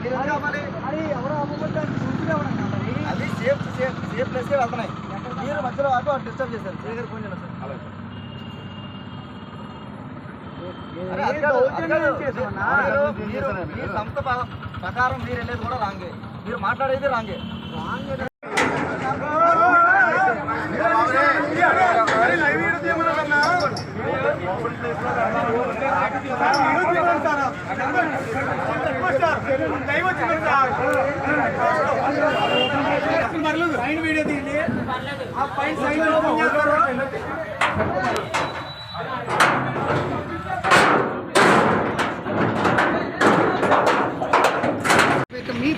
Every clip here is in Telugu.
మీరు ఎందుకు ఆపాలి? అది సేఫ్ సేఫ్ సేఫ్ ప్లేస్కే వెళ్తున్నాయి మీరు మధ్యలో వాడు డిస్టర్బ్ చేశారు శ్రీగారు ఫోన్ చేయండి సార్ కాదు. మీరు- సంస్థ ప్రకారం మీరు వెళ్ళేది కూడా రాంగే మీరు మాట్లాడేది రాంగే ఇక మీ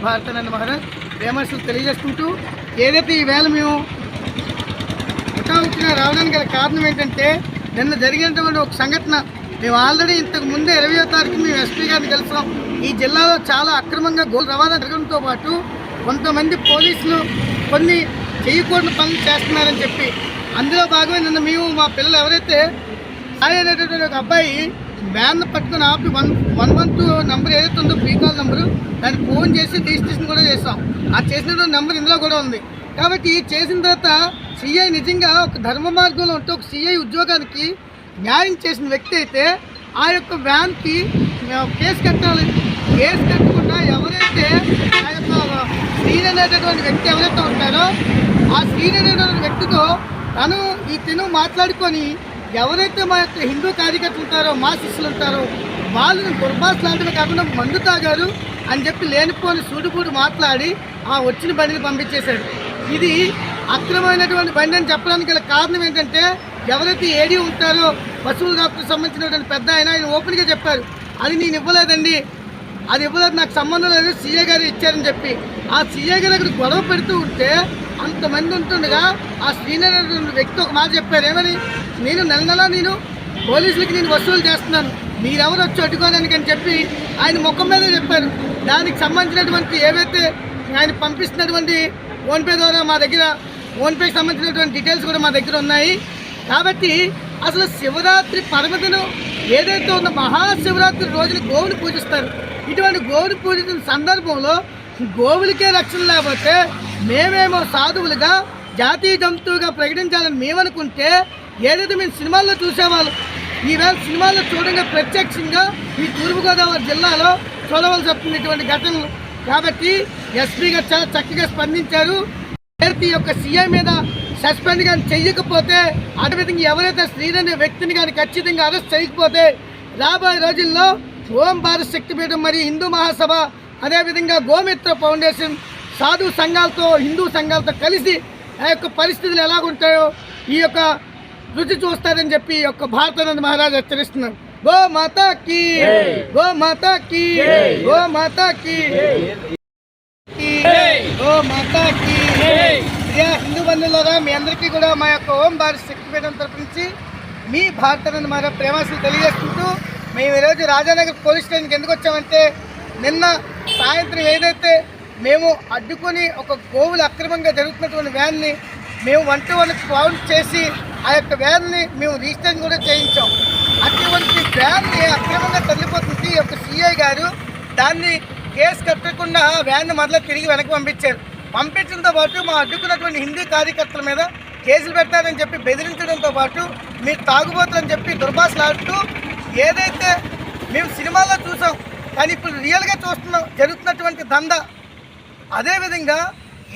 భారతానంద మహారాజ్ విమర్శలు తెలియజేసుకుంటూ ఏదైతే ఈవేళ మేము ముఖాముఖిగా రావడానికి గల కారణం ఏంటంటే నిన్న జరిగినటువంటి ఒక సంఘటన. మేము ఆల్రెడీ ఇంతకు ముందే ఇరవయో తారీఖు మేము ఎస్పీ గారిని కలిసాం. ఈ జిల్లాలో చాలా అక్రమంగా గోల్ రవాణా జరగడంతో పాటు కొంతమంది పోలీసులు కొన్ని చేయకూడని పనులు చేస్తున్నారని చెప్పి. అందులో భాగమే నిన్న మేము మా పిల్లలు ఎవరైతే సాయి అనేటటువంటి ఒక అబ్బాయి వ్యాన్ పట్టుకుని ఆపి one one one two number ఏదైతే ఉందో బీకాల్ కాల్ నెంబరు దానికి ఫోన్ చేసి రిజిస్ట్రేషన్ కూడా చేస్తాం ఆ చేసినటువంటి నెంబర్ ఇందులో కూడా ఉంది. కాబట్టి చేసిన తర్వాత సిఐ నిజంగా ఒక ధర్మ మార్గంలో ఉంటే ఒక సిఐ ఉద్యోగానికి న్యాయం చేసిన వ్యక్తి అయితే ఆ యొక్క వ్యాన్కి కేసు కట్టాలి. కేసు కట్టకుండా ఎవరైతే ఆ యొక్క శ్రీన్ అనేటటువంటి వ్యక్తి ఎవరైతే ఉంటారో ఆ శ్రీన్ అనేటువంటి వ్యక్తితో తను ఈ తిను మాట్లాడుకొని ఎవరైతే మా యొక్క హిందూ కార్యకర్తలు ఉంటారో మా శిష్యులు ఉంటారో వాళ్ళని దుర్భాష లాంటివి కాకుండా మందు తాగారు అని చెప్పి లేనిపోని సూటిపూడి మాట్లాడి ఆ వచ్చిన బండిని పంపించేశాడు. ఇది అక్రమమైనటువంటి బండి అని చెప్పడానికి గల కారణం ఏంటంటే ఎవరైతే ఏడీ ఉంటారో పశువుల డాక్టర్ సంబంధించినటువంటి పెద్ద ఆయన ఆయన ఓపెన్గా చెప్పారు. అది నేను ఇవ్వలేదండి. అది ఇవ్వలేదు నాకు సంబంధం లేదు సీఏ గారు ఇచ్చారని చెప్పి. ఆ సీఏ గారు అక్కడ గొడవ పెడుతూ ఉంటే అంతమంది ఉంటుండగా ఆ శ్రీనగర్ అనేటువంటి వ్యక్తి ఒక మాట చెప్పారు ఏమని? నేను నెల నెల నేను పోలీసులకి నేను వసూలు చేస్తున్నాను. మీరెవరు వచ్చి అడ్డుకోవడానికి? అని చెప్పి ఆయన ముఖం మీద చెప్పారు. దానికి సంబంధించినటువంటి ఏవైతే ఆయన పంపిస్తున్నటువంటి ఫోన్పే ద్వారా మా దగ్గర ఫోన్పేకి సంబంధించినటువంటి డీటెయిల్స్ కూడా మా దగ్గర ఉన్నాయి. కాబట్టి అసలు శివరాత్రి పర్వదినం ఏదైతే ఉందో మహాశివరాత్రి రోజున గోవుని పూజిస్తారు. ఇటువంటి గోవుని పూజించిన సందర్భంలో గోవులకే రక్షణ లేకపోతే మేమేమో సాధువులుగా జాతీయ జంతువుగా ప్రకటించాలని మేమనుకుంటే ఏదైతే మేము సినిమాల్లో చూసేవాళ్ళం ఈవేళ సినిమాల్లో చూడంగా ప్రత్యక్షంగా ఈ తూర్పుగోదావరి జిల్లాలో చూడవలసి వస్తున్నటువంటి ఘటనలు. కాబట్టి ఎస్పీ గారు చాలా చక్కగా స్పందించారు. పేరుతి యొక్క సీఎం మీద సస్పెండ్ కానీ చెయ్యకపోతే అదేవిధంగా ఎవరైతే శ్రీధర్ వ్యక్తిని కానీ ఖచ్చితంగా అరెస్ట్ చేయకపోతే రాబోయే రోజుల్లో ఓం భారత్ శక్తిపీఠం మరియు హిందూ మహాసభ అదేవిధంగా గోమిత్ర ఫౌండేషన్ సాధు సంఘాలతో హిందూ సంఘాలతో కలిసి ఆ యొక్క పరిస్థితులు ఎలాగుంటాయో ఈ యొక్క రుచి చూస్తారని చెప్పి ఈ యొక్క భారతానంద మహారాజు హెచ్చరిస్తున్నారు. గో మాతాకి గో మాతాకి గో మాతాకి గో మాతాకి హిందూ అభిమన్యులారా మీ అందరికీ కూడా మా యొక్క ఓం భారత్ శక్తిపీఠం తరపు నుంచి మీ భారతని మా ప్రేమాశలు తెలియజేసుకుంటూ మేము ఈరోజు రాజానగర్ పోలీస్ స్టేషన్కి ఎందుకు వచ్చామంటే నిన్న సాయంత్రం ఏదైతే మేము అడ్డుకొని ఒక గోవులు అక్రమంగా జరుగుతున్నటువంటి వ్యాన్ని మేము వన్ టు వన్ కౌంట్ చేసి ఆ యొక్క వ్యాన్ని మేము రిజిస్టర్ కూడా చేయించాం. అటువంటి వ్యాన్ని అక్రమంగా తల్లిపోతుంది ఈ యొక్క సిఐ గారు దాన్ని కేసు కట్టకుండా వ్యాన్ని మరలా తిరిగి వెనక్కి పంపించారు. పంపించడంతో పాటు మా అడ్డుకున్నటువంటి హిందీ కార్యకర్తల మీద కేసులు పెడతారని చెప్పి బెదిరించడంతో పాటు మీరు తాగుబోతులని చెప్పి దుర్భాషలాడుతూ ఏదైతే మేము సినిమాల్లో చూసాం కానీ ఇప్పుడు రియల్గా చూస్తున్నాం జరుగుతున్నటువంటి దంద అదేవిధంగా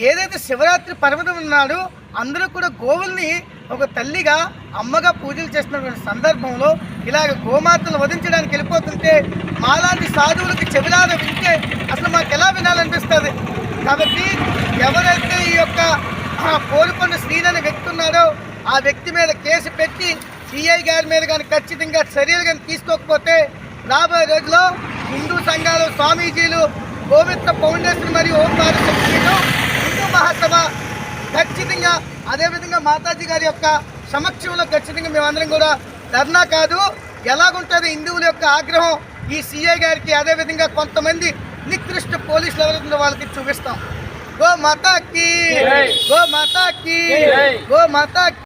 ఏదైతే శివరాత్రి పర్వతం ఉన్నాడో అందరూ కూడా గోవుల్ని ఒక తల్లిగా అమ్మగా పూజలు చేస్తున్నటువంటి సందర్భంలో ఇలాగ గోమాతలు వధించడానికి వెళ్ళిపోతుంటే మాలాంటి సాధువులకి చెవిలాద వింటే అసలు మాకు ఎలా వినాలనిపిస్తుంది? కాబట్టి ఎవరైతే ఈ యొక్క ఆ, కోరుకొండ శ్రీని అనే వ్యక్తి ఉన్నాడో ఆ వ్యక్తి మీద కేసు పెట్టి సిఐ గారి మీద కానీ ఖచ్చితంగా చర్యలు కానీ తీసుకోకపోతే రాబోయే రోజుల్లో హిందూ సంఘాలు స్వామీజీలు గోవిత్ర ఫౌండేషన్ మరియు ఓం శక్తిలు హిందూ మహాసభ ఖచ్చితంగా అదేవిధంగా మాతాజీ గారి యొక్క సమక్షంలో ఖచ్చితంగా మేమందరం కూడా ధర్నా కాదు ఎలాగుంటుంది హిందువుల యొక్క ఆగ్రహం ఈ సిఐ గారికి అదేవిధంగా కొంతమంది నికృష్ట పోలీసులు ఎవరైతే వాళ్ళకి చూపిస్తాం. గో మాతాకి గో మాతాకి గో మాతాకి